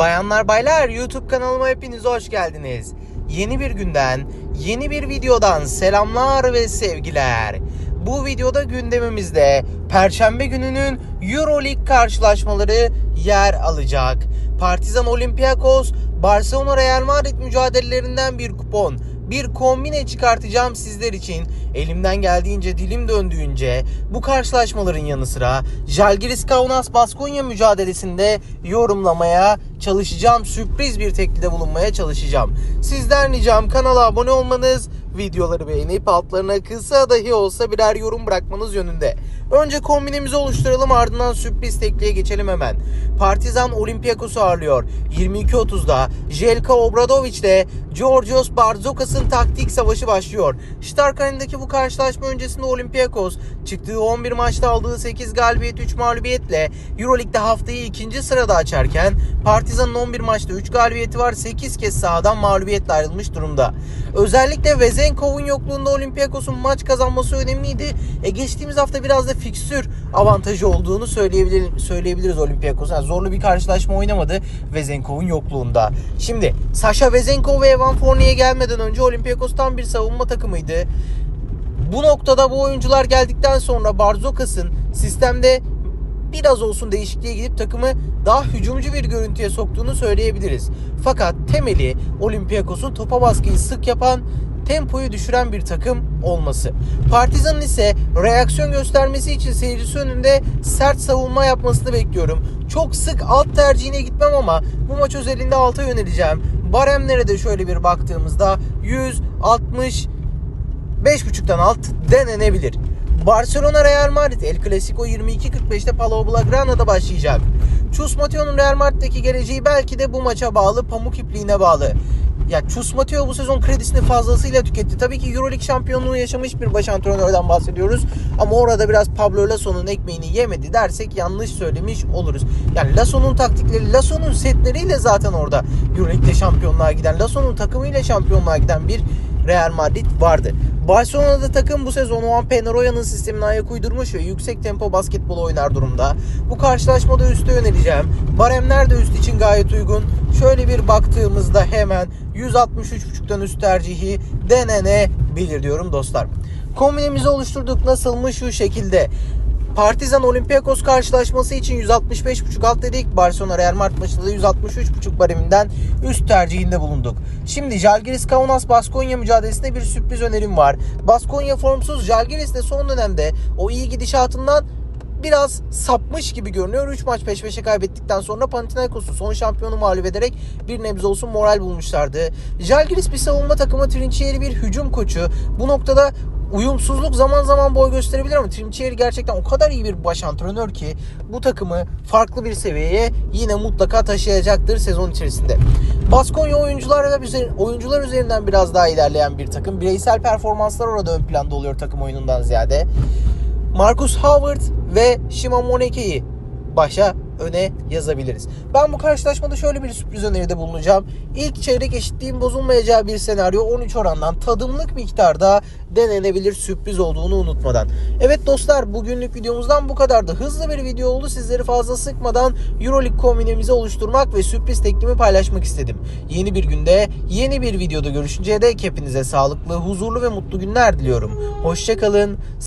Bayanlar baylar YouTube kanalıma hepiniz hoş geldiniz. Yeni bir günden, yeni bir videodan selamlar ve sevgiler. Bu videoda gündemimizde Perşembe gününün Euroleague karşılaşmaları yer alacak. Partizan Olympiakos, Barcelona Real Madrid mücadelelerinden bir kupon, bir kombine çıkartacağım sizler için. Elimden geldiğince, dilim döndüğünce bu karşılaşmaların yanı sıra Jalgiris Kaunas Baskonya mücadelesinde yorumlamaya çalışacağım. Sürpriz bir teklide bulunmaya çalışacağım. Sizden ricam kanala abone olmanız, videoları beğenip altlarına kısa dahi olsa birer yorum bırakmanız yönünde. Önce kombinemizi oluşturalım ardından sürpriz tekliğe geçelim hemen. Partizan Olympiakos'u ağırlıyor. 22.30'da Jelka Obradovic ile Georgios Bartzokas'ın taktik savaşı başlıyor. Starkaren'deki bu karşılaşma öncesinde Olympiakos çıktığı 11 maçta aldığı 8 galibiyet 3 mağlubiyetle Euroleague'de haftayı ikinci sırada açarken Partizan'ın 11 maçta 3 galibiyeti var 8 kez sahadan mağlubiyetle ayrılmış durumda. Özellikle Vezenkov'un yokluğunda Olympiakos'un maç kazanması önemliydi. E geçtiğimiz hafta biraz da fikstür avantajı olduğunu söyleyebilir, söyleyebiliriz Olympiakos'un. Yani zorlu bir karşılaşma oynamadı Vezenkov'un yokluğunda. Şimdi Sasha Vezenkov ve Evan Fournier gelmeden önce Olympiakos tam bir savunma takımıydı. Bu noktada bu oyuncular geldikten sonra Barzokas'ın sistemde biraz olsun değişikliğe gidip takımı daha hücumcu bir görüntüye soktuğunu söyleyebiliriz. Fakat temeli Olympiakos'un topa baskıyı sık yapan tempoyu düşüren bir takım olması. Partizan'ın ise reaksiyon göstermesi için seyircisi önünde sert savunma yapmasını bekliyorum. Çok sık alt tercihine gitmem ama bu maç özelinde alta yöneleceğim. Baremlere de şöyle bir baktığımızda 160 5.5'tan alt denenebilir. Barcelona Real Madrid El Clasico 22.45'te Palau Blaugrana'da başlayacak. Chus Mateo'nun Real Madrid'deki geleceği belki de bu maça bağlı, pamuk ipliğine bağlı. Ya Chus Mateo bu sezon kredisini fazlasıyla tüketti. Tabii ki Euroleague şampiyonluğu yaşamış bir baş antrenörden bahsediyoruz. Ama orada biraz Pablo Lasso'nun ekmeğini yemedi dersek yanlış söylemiş oluruz. Yani Lasso'nun taktikleri, Lasso'nun setleriyle zaten orada Euroleague'de şampiyonluğa giden, Lasso'nun takımıyla şampiyonluğa giden bir Real Madrid vardı. Barcelona'da takım bu sezon Juan Peñaroya'nın sistemine ayak uydurmuş ve yüksek tempo basketbol oynar durumda. Bu karşılaşmada üste yöneleceğim. Baremler de üst için gayet uygun. Şöyle bir baktığımızda hemen 163.5'tan üst tercihi denenebilir diyorum dostlar. Kombinemizi oluşturduk. Nasılmış? Şu şekilde. Partizan Olympiakos karşılaşması için 165.5 alt dedik. Barcelona Real Madrid maçında da 163.5 bareminden üst tercihinde bulunduk. Şimdi Jalgiris Kaunas Baskonya mücadelesinde bir sürpriz önerim var. Baskonya formsuz Jalgiris de son dönemde o iyi gidişatından biraz sapmış gibi görünüyor. 3 maç peş peşe kaybettikten sonra Panathinaikos'u son şampiyonu mağlup ederek bir nebze olsun moral bulmuşlardı. Jalgiris bir savunma takımı, Trinchieri bir hücum koçu. Bu noktada uyumsuzluk zaman zaman boy gösterebilir ama Trinchieri gerçekten o kadar iyi bir baş antrenör ki bu takımı farklı bir seviyeye yine mutlaka taşıyacaktır sezon içerisinde. Baskonya oyuncular ve oyuncular üzerinden biraz daha ilerleyen bir takım. Bireysel performanslar orada ön planda oluyor takım oyunundan ziyade. Marcus Howard ve Shimon Moneke'yi başa öne yazabiliriz. Ben bu karşılaşmada şöyle bir sürpriz öneride bulunacağım. İlk çeyrek eşitliğin bozulmayacağı bir senaryo 13 orandan tadımlık miktarda denenebilir sürpriz olduğunu unutmadan. Evet dostlar bugünlük videomuzdan bu kadardı. Hızlı bir video oldu. Sizleri fazla sıkmadan Euroleague kombinemizi oluşturmak ve sürpriz teklimi paylaşmak istedim. Yeni bir günde yeni bir videoda görüşünceye dek hepinize sağlıklı, huzurlu ve mutlu günler diliyorum. Hoşçakalın.